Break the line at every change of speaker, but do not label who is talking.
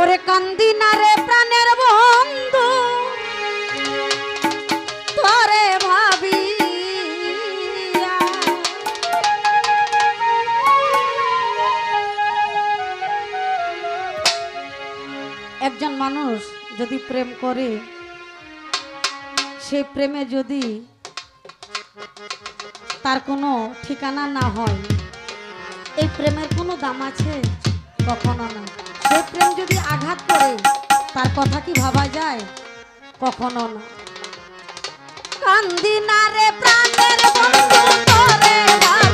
ওরে কান্দি না রে প্রাণের বন্ধু। তোরে ভাবি একজন মানুষ যদি প্রেম করে, সেই প্রেমে যদি তার কোনো ঠিকানা না হয়, এই প্রেমের কোনো দাম আছে? কখনো না। সেই প্রেম যদি আঘাত করে, তার কথা কি ভাবা যায়? কখনো না। কান্দি না রে প্রাণের বন্ধু করে ভাবিয়া